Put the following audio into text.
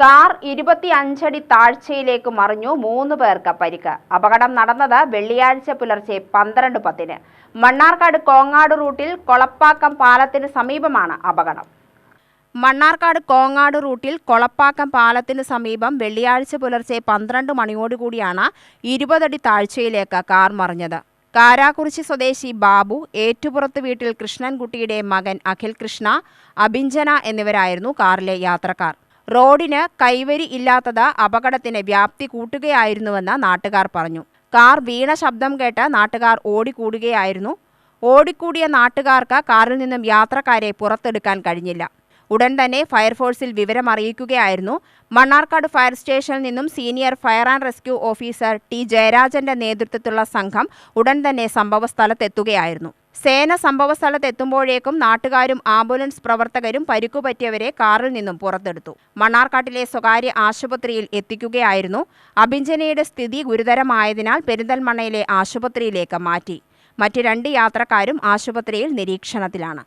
Car ഇരുപത്തിയഞ്ചടി താഴ്ചയിലേക്ക് മറിഞ്ഞു. മൂന്ന് പേർക്ക് പരിക്ക്. അപകടം നടന്നത് വെള്ളിയാഴ്ച പുലർച്ചെ പന്ത്രണ്ട് പത്തിന്. മണ്ണാർക്കാട് കോങ്ങാട് റൂട്ടിൽ കൊളപ്പാക്കം പാലത്തിന് സമീപമാണ് അപകടം. മണ്ണാർക്കാട് കോങ്ങാട് റൂട്ടിൽ കൊളപ്പാക്കം പാലത്തിന് സമീപം വെള്ളിയാഴ്ച പുലർച്ചെ പന്ത്രണ്ട് മണിയോടുകൂടിയാണ് ഇരുപതടി താഴ്ചയിലേക്ക് കാർ മറിഞ്ഞത്. കാരാക്കുറിശി സ്വദേശി ബാബു ഏറ്റുപുറത്ത് വീട്ടിൽ കൃഷ്ണൻകുട്ടിയുടെ മകൻ അഖിൽ കൃഷ്ണ അഭിഞ്ചന എന്നിവരായിരുന്നു കാറിലെ യാത്രക്കാർ. റോഡിന് കൈവരി ഇല്ലാത്തത് അപകടത്തിന് വ്യാപ്തി കൂട്ടുകയായിരുന്നുവെന്ന് നാട്ടുകാർ പറഞ്ഞു. കാർ വീണ ശബ്ദം കേട്ട് നാട്ടുകാർ ഓടിക്കൂടുകയായിരുന്നു. ഓടിക്കൂടിയ നാട്ടുകാർക്ക് കാറിൽ നിന്നും യാത്രക്കാരെ പുറത്തെടുക്കാൻ കഴിഞ്ഞില്ല. ഉടൻ തന്നെ ഫയർഫോഴ്സിൽ വിവരം അറിയിക്കുകയായിരുന്നു മണ്ണാർക്കാട് ഫയർ സ്റ്റേഷനിൽ നിന്നും senior fire and rescue officer T ജയരാജന്റെ നേതൃത്വത്തിലുള്ള സംഘം ഉടൻ തന്നെ സംഭവസ്ഥലത്തെത്തുകയായിരുന്നു. സേന സംഭവസ്ഥലത്തെത്തുമ്പോഴേക്കും നാട്ടുകാരും ആംബുലൻസ് പ്രവർത്തകരും പരിക്കുപറ്റിയവരെ കാറിൽ നിന്നും പുറത്തെടുത്തു. മണ്ണാർക്കാട്ടിലെ സ്വകാര്യ ആശുപത്രിയിൽ എത്തിക്കുകയായിരുന്നു. അഭിഞ്ജനയുടെ സ്ഥിതി ഗുരുതരമായതിനാൽ പെരിന്തൽമണ്ണയിലെ ആശുപത്രിയിലേക്ക് മാറ്റി. മറ്റ് രണ്ട് യാത്രക്കാരും ആശുപത്രിയിൽ നിരീക്ഷണത്തിലാണ്.